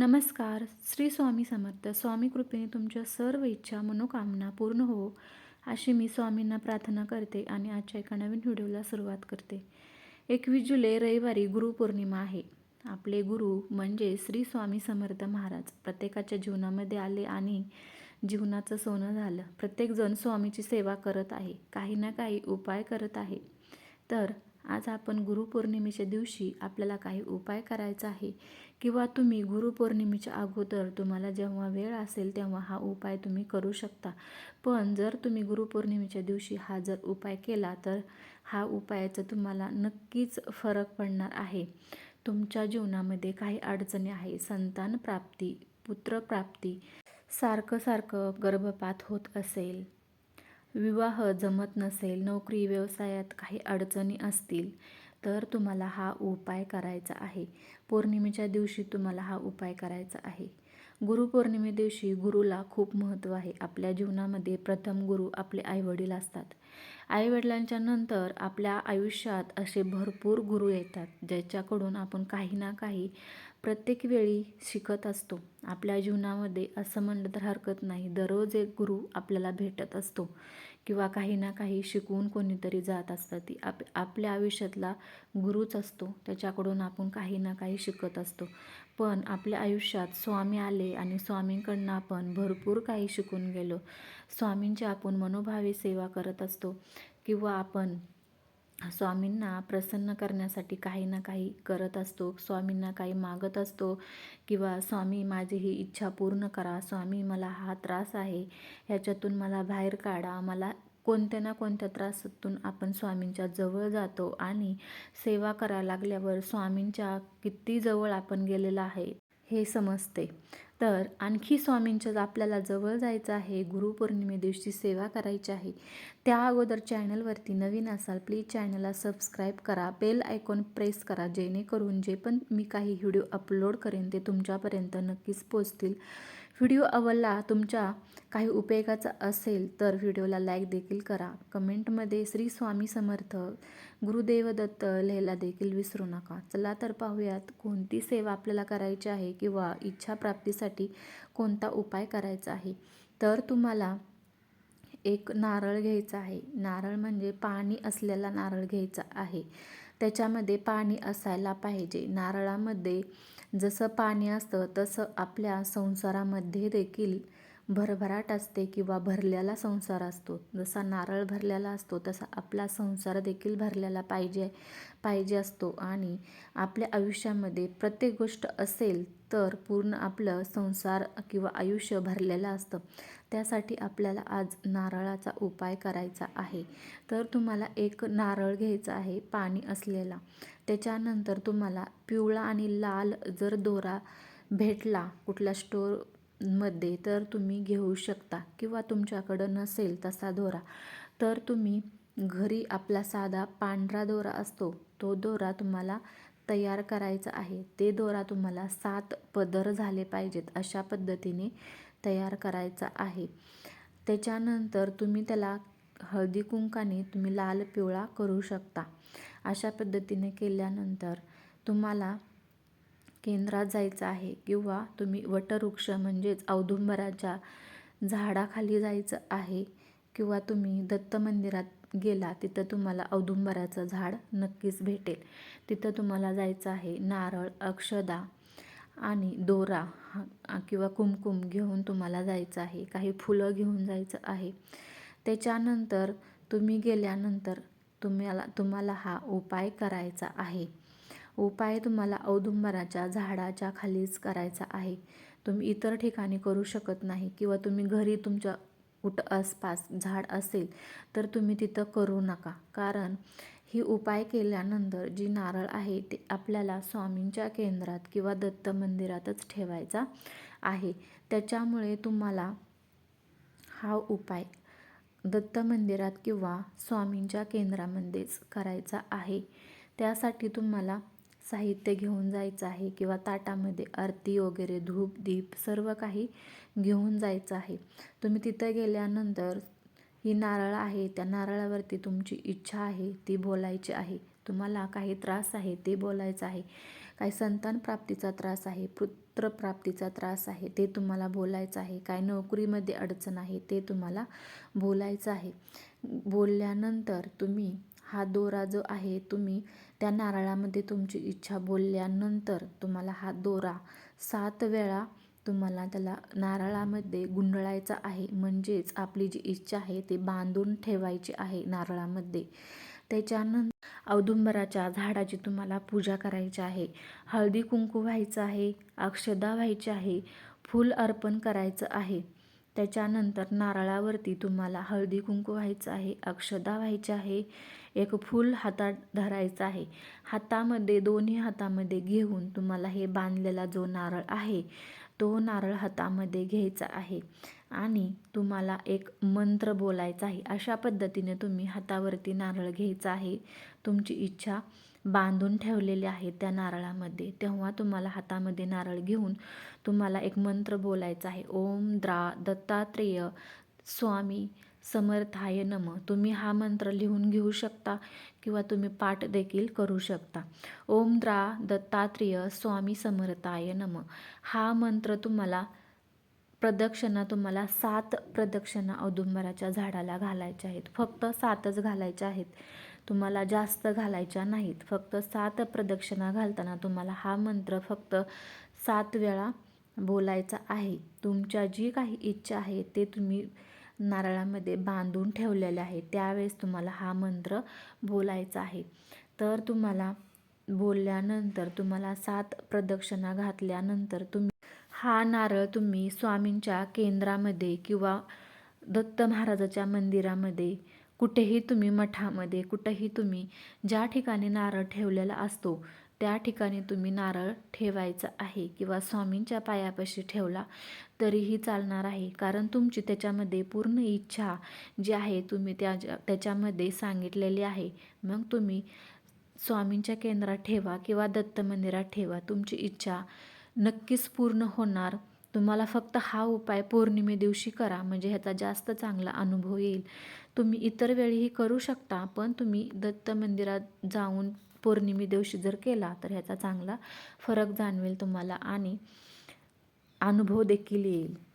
नमस्कार. श्री स्वामी समर्थ. स्वामी कृपेने तुमच्या सर्व इच्छा मनोकामना पूर्ण हो अशी मी स्वामींना प्रार्थना करते आणि आजच्या एका नवीन व्हिडिओला सुरुवात करते. एकवीस जुलै रविवारी गुरुपौर्णिमा आहे. आपले गुरु म्हणजे श्री स्वामी समर्थ महाराज. प्रत्येकाच्या जीवनामध्ये आले आणि जीवनाचं सोनं झालं. प्रत्येकजण स्वामीची सेवा करत आहे. काही ना काही उपाय करत आहे. तर आज आपण गुरुपौर्णिमेच्या दिवशी आपल्याला काही उपाय करायचा आहे किंवा तुम्ही गुरुपौर्णिमेच्या अगोदर तुम्हाला जेव्हा वेळ असेल तेव्हा हा उपाय तुम्ही करू शकता. पण जर तुम्ही गुरुपौर्णिमेच्या दिवशी हा जर उपाय केला तर हा उपायाचा तुम्हाला नक्कीच फरक पडणार आहे. तुमच्या जीवनामध्ये काही अडचणी आहे संतान प्राप्ती पुत्रप्राप्ती सारखं सारखं गर्भपात होत असेल विवाह जमत नसेल नोकरी व्यवसायात काही अडचणी असतील तर तुम्हाला हा उपाय करायचा आहे. पौर्णिमेच्या दिवशी तुम्हाला हा उपाय करायचा आहे. गुरुपौर्णिमे दिवशी गुरुला खूप महत्त्व आहे. आपल्या जीवनामध्ये प्रथम गुरु आपले आईवडील असतात. आईवडिलांच्या नंतर आपल्या आयुष्यात असे भरपूर गुरु येतात ज्याच्याकडून आपण काही ना काही प्रत्येक वेळी शिकत असतो. आपल्या जीवनामध्ये असं म्हणलं तर हरकत नाही. दररोज एक गुरु आपल्याला भेटत असतो. किंवा काही ना काही शिकवून कोणीतरी जात असतं. ती आप आपल्या आयुष्यातला गुरुच असतो. त्याच्याकडून आपण काही ना काही शिकत असतो. पण आपल्या आयुष्यात स्वामी आले आणि स्वामींकडनं आपण भरपूर काही शिकून गेलो. स्वामींची आपण मनोभावी सेवा करत असतो. किंवा आपण स्वामींना प्रसन्न करण्यासाठी काही ना काही करत असतो स्वामींना काही मागत असतो किंवा स्वामी माझी ही इच्छा पूर्ण करा स्वामी मला हा त्रास आहे ह्याच्यातून मला बाहेर काढा मला कोणत्या ना कोणत्या त्रासातून आपण स्वामींच्या जवळ जातो आणि सेवा करायला लागल्यावर स्वामींच्या किती जवळ आपण गेलेलं आहे हे समजते. तर आणखी स्वामींच्या आपल्याला जवळ जायचं आहे गुरुपौर्णिमे दिवशी सेवा करायची आहे त्या अगोदर चॅनलवरती नवीन असाल प्लीज चॅनलला सबस्क्राईब करा बेल आयकॉन प्रेस करा जेणेकरून जे पण मी काही व्हिडिओ अपलोड करेन ते तुमच्यापर्यंत नक्कीच पोचतील. व्हिडिओ आवडला तुमच्या काही उपयोगाचा असेल तर व्हिडिओला लाईक देखील करा. कमेंटमध्ये श्री स्वामी समर्थ गुरुदेवदत्त लिहायला देखील विसरू नका. चला तर पाहूयात कोणती सेवा आपल्याला करायची आहे किंवा इच्छा प्राप्तीसाठी कोणता उपाय करायचा आहे? तर तुम्हाला एक नारळ घ्यायचा आहे. नारळ म्हणजे पाणी असलेला नारळ घ्यायचा आहे. त्याच्यामध्ये पाणी असायला पाहिजे. नारळामध्ये जसं पाणी असतं तसं आपल्या संसारामध्ये देखील भरभराट असते किंवा भरलेला संसार असतो. जसा नारळ भरलेला असतो तसा आपला संसार देखील भरलेला पाहिजे पाहिजे असतो. आणि आपल्या आयुष्यामध्ये प्रत्येक गोष्ट असेल तर पूर्ण आपलं संसार किंवा आयुष्य भरलेलं असतं. त्यासाठी आपल्याला आज नारळाचा उपाय करायचा आहे. तर तुम्हाला एक नारळ घ्यायचा आहे पाणी असलेला. त्याच्यानंतर तुम्हाला पिवळा आणि लाल जर दोरा भेटला कुठल्या स्टोर मध्ये तर तुम्ही घेऊ शकता किंवा तुमच्याकडं नसेल तसा दोरा. तर तुम्ही घरी आपला साधा पांढरा दोरा असतो तो दोरा तुम्हाला तयार करायचा आहे. ते दोरा तुम्हाला सात पदर झाले पाहिजेत अशा पद्धतीने तयार करायचा आहे. त्याच्यानंतर तुम्ही त्याला हळदी कुंकाने तुम्ही लाल पिवळा करू शकता. अशा पद्धतीने केल्यानंतर तुम्हाला केंद्रात जायचं आहे किंवा तुम्ही वटवृक्ष म्हणजेच औदुंबराच्या झाडाखाली जायचं आहे किंवा तुम्ही दत्त मंदिरात गेला तिथं तुम्हाला औदुंबराचं झाड नक्कीच भेटेल. तिथं तुम्हाला जायचं आहे नारळ अक्षदा आणि दोरा किंवा कुमकुम घेऊन तुम्हाला जायचं आहे काही फुलं घेऊन जायचं आहे. त्याच्यानंतर तुम्ही गेल्यानंतर तुम्हाला तुम्हाला हा उपाय करायचा आहे. उपाय तुम्हाला औदुंबराच्या झाडाच्या खालीच करायचा आहे. तुम्ही इतर ठिकाणी करू शकत नाही किंवा तुम्ही घरी तुमच्या कुठं आसपास झाड असेल तर तुम्ही तिथं करू नका. कारण ही उपाय केल्यानंतर जी नारळ आहे ते आपल्याला स्वामींच्या केंद्रात किंवा दत्त मंदिरातच ठेवायचा आहे. त्याच्यामुळे तुम्हाला हा उपाय दत्त मंदिरात किंवा स्वामींच्या केंद्रामध्येच करायचा आहे. त्यासाठी तुम्हाला साहित्य घेऊन जायचं आहे किंवा ताटामध्ये आरती वगैरे धूप दीप सर्व काही घेऊन जायचं आहे. तुम्ही तिथं गेल्यानंतर ही नारळ आहे त्या नारळावरती तुमची इच्छा आहे ती बोलायची आहे. तुम्हाला काही त्रास आहे ते बोलायचं आहे. काही संतान प्राप्तीचा त्रास आहे पुत्रप्राप्तीचा त्रास आहे ते तुम्हाला बोलायचं आहे. काय नोकरीमध्ये अडचण आहे ते तुम्हाला बोलायचं आहे. बोलल्यानंतर तुम्ही हा दोरा जो आहे तुम्ही त्या नारळामध्ये तुमची इच्छा बोलल्यानंतर तुम्हाला हा दोरा सात वेळा तुम्हाला त्याला नारळामध्ये गुंडळायचा आहे. म्हणजेच आपली जी इच्छा आहे ती बांधून ठेवायची आहे नारळामध्ये. त्याच्यानंतर औदुंबराच्या झाडाची तुम्हाला पूजा करायची आहे. हळदी कुंकू व्हायचं आहे अक्षदा व्हायची आहे फूल अर्पण करायचं आहे. त्याच्यानंतर नारळावरती तुम्हाला हळदी कुंकू व्हायचं आहे अक्षदा व्हायची आहे. एक फूल हातात धरायचं आहे. हातामध्ये दोन्ही हातामध्ये घेऊन तुम्हाला हे बांधलेला जो नारळ आहे तो नारळ हातामध्ये घ्यायचा आहे. आणि तुम्हाला एक मंत्र बोलायचा आहे. अशा पद्धतीने तुम्ही हातावरती नारळ घ्यायचा आहे. तुमची इच्छा बांधून ठेवलेली आहे त्या नारळामध्ये. तेव्हा तुम्हाला हातामध्ये नारळ घेऊन तुम्हाला एक मंत्र बोलायचा आहे. ओम द्रा दत्तात्रेय स्वामी समर्थाय नम. तुम्ही हा मंत्र लिहून घेऊ शकता किंवा तुम्ही पाठ देखील करू शकता. ओम द्रा दत्तात्रेय स्वामी समर्थाय नम. हा मंत्र तुम्हाला प्रदक्षिणा तुम्हाला सात प्रदक्षिणा औदुंबराच्या झाडाला घालायच्या आहेत. फक्त सातच घालायच्या आहेत. तुम्हाला जास्त घालायच्या नाहीत. फक्त सात प्रदक्षिणा घालताना तुम्हाला हा मंत्र फक्त सात वेळा बोलायचा आहे. तुमच्या जी काही इच्छा आहे ते तुम्ही नारळामध्ये बांधून ठेवलेले आहे. त्यावेळेस तुम्हाला हा मंत्र बोलायचा आहे. तर तुम्हाला बोलल्यानंतर तुम्हाला सात प्रदक्षिणा घातल्यानंतर तुम्ही हा नारळ तुम्ही स्वामींच्या केंद्रामध्ये किंवा दत्त महाराजाच्या मंदिरामध्ये कुठेही तुम्ही मठामध्ये कुठेही तुम्ही ज्या ठिकाणी नारळ ठेवलेला असतो त्या ठिकाणी तुम्ही नारळ ठेवायचा आहे किंवा स्वामींच्या पायापाशी ठेवला तरीही चालणार आहे. कारण तुमची त्याच्यामध्ये पूर्ण इच्छा जी आहे तुम्ही त्या त्याच्यामध्ये सांगितलेली आहे. मग तुम्ही स्वामींच्या केंद्रात ठेवा किंवा दत्त मंदिरात ठेवा. तुमची इच्छा नक्कीच पूर्ण होणार. तुम्हाला फक्त हा उपाय पौर्णिमे दिवशी करा म्हणजे ह्याचा जास्त चांगला अनुभव येईल. तुम्ही इतर वेळीही करू शकता पण तुम्ही दत्त मंदिरात जाऊन पौर्णिमे दिवशी जर केला तर ह्याचा चांगला फरक जाणवेल तुम्हाला आणि अनुभव देखील येईल.